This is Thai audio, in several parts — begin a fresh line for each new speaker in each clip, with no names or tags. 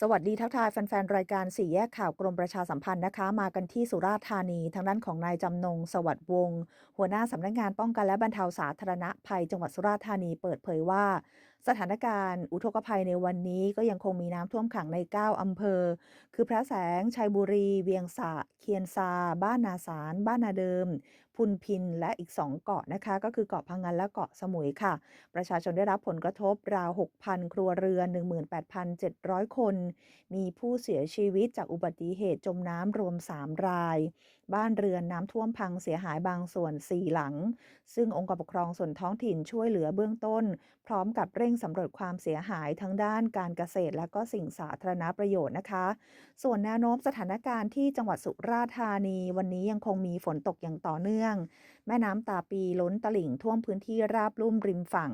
สวัสดีทักทายแฟนๆ รายการสี่แยกข่าวกรมประชาสัมพันธ์นะคะ มากันที่สุราษฎร์ธานีทางด้านของนายจำนง สวัสดิ์วงศ์หัวหน้าสำนักงานป้องกันและบรรเทาสาธารณภัยจังหวัดสุราษฎร์ธานีเปิดเผยว่าสถานการณ์ อุทกภัยในวันนี้ก็ยังคงมีน้ำท่วมขังใน 9 อำเภอ คือพระแสง ชัยบุรี เวียงสะ เคียนซา บ้านนาสาร บ้านนาเดิม พุนพิน และอีก 2 เกาะนะคะ ก็คือเกาะพังงานและเกาะสมุยค่ะ ประชาชนได้รับผลกระทบราว 6,000 ครัวเรือน 18,700 คน มีผู้เสียชีวิตจากอุบัติเหตุจมน้ำรวม 3 ราย บ้านเรือนน้ำท่วมพังเสียหายบางส่วน 4 หลัง ซึ่งองค์กรปกครองส่วนท้องถิ่นช่วยเหลือเบื้องต้น พร้อมกับเร่งสำรวจความเสียหายทั้งด้านการเกษตร และก็สิ่งสาธารณประโยชน์นะคะ ส่วนแนวโน้มสถานการณ์ที่จังหวัดสุราษฎร์ธานี วันนี้ยังคงมีฝนตกอย่างต่อเนื่อง แม่น้ำตาปีล้นตลิ่งท่วมพื้นที่ราบลุ่มริมฝั่ง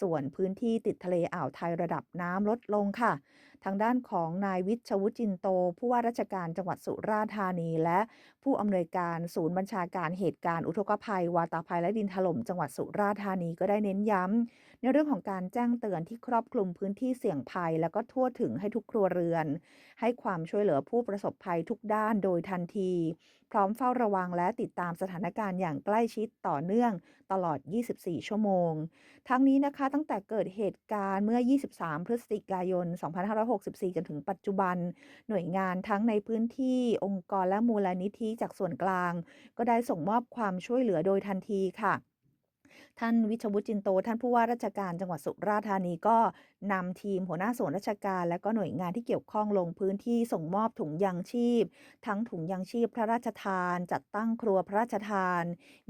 ส่วนพื้นที่ติดทะเลอ่าวไทยระดับน้ำลดลงค่ะ ทางด้านของนายวิชวุจินโต ผู้ว่าราชการจังหวัดสุราษฎร์ธานี และผู้อำนวยการศูนย์บัญชาการเหตุการณ์อุทกภัย วาตาภัยและดินถล่มจังหวัดสุราษฎร์ธานีก็ได้เน้นย้ำในเรื่องของการแจ้ง้งเตือนที่ครอบคลุมพื้นที่เสี่ยงภัย แล้วก็ทั่วถึงให้ทุกครัวเรือน ให้ความช่วยเหลือผู้ประสบภัยทุกด้านโดยทันที พร้อมเฝ้าระวังและติดตามสถานการณ์อย่างใกล้ชิดต่อเนื่องตลอด 24 ชั่วโมง ทั้งนี้นะคะตั้งแต่เกิดเหตุการณ์เมื่อ 23 พฤศจิกายน 2564 จนถึงปัจจุบัน หน่วยงานทั้งในพื้นที่องค์กรและมูลนิธิจากส่วนกลาง ก็ได้ส่งมอบความช่วยเหลือโดยทันทีค่ะ ท่านวิชวุฒิจินโต ท่านผู้ว่าราชการจังหวัดสุราษฎร์ธานีก็นำทีมหัวหน้าส่วนราชการ และก็หน่วยงานที่เกี่ยวข้องลงพื้นที่ส่งมอบถุงยางชีพ ทั้งถุงยางชีพพระราชทาน จัดตั้งครัวพระราชทาน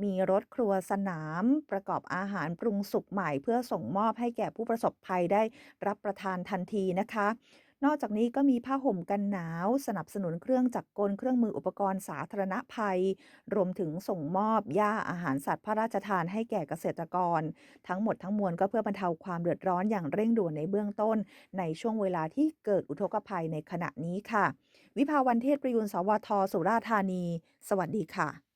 มีรถครัวสนาม ประกอบอาหารปรุงสุกใหม่ เพื่อส่งมอบให้แก่ผู้ประสบภัยได้รับประทานทันทีนะคะ นอกจากนี้ก็มีผ้าห่มกันหนาว สนับสนุนเครื่องจักรกลเครื่องมืออุปกรณ์สาธารณภัย รวมถึงส่งมอบหญ้าอาหารสัตว์พระราชทานให้แก่เกษตรกร ทั้งหมดทั้งมวลก็เพื่อบรรเทาความเดือดร้อนอย่างเร่งด่วนในเบื้องต้น ในช่วงเวลาที่เกิดอุทกภัยในขณะนี้ค่ะ วิภาวันเทศประยูนสวทสุราธานี สวัสดีค่ะ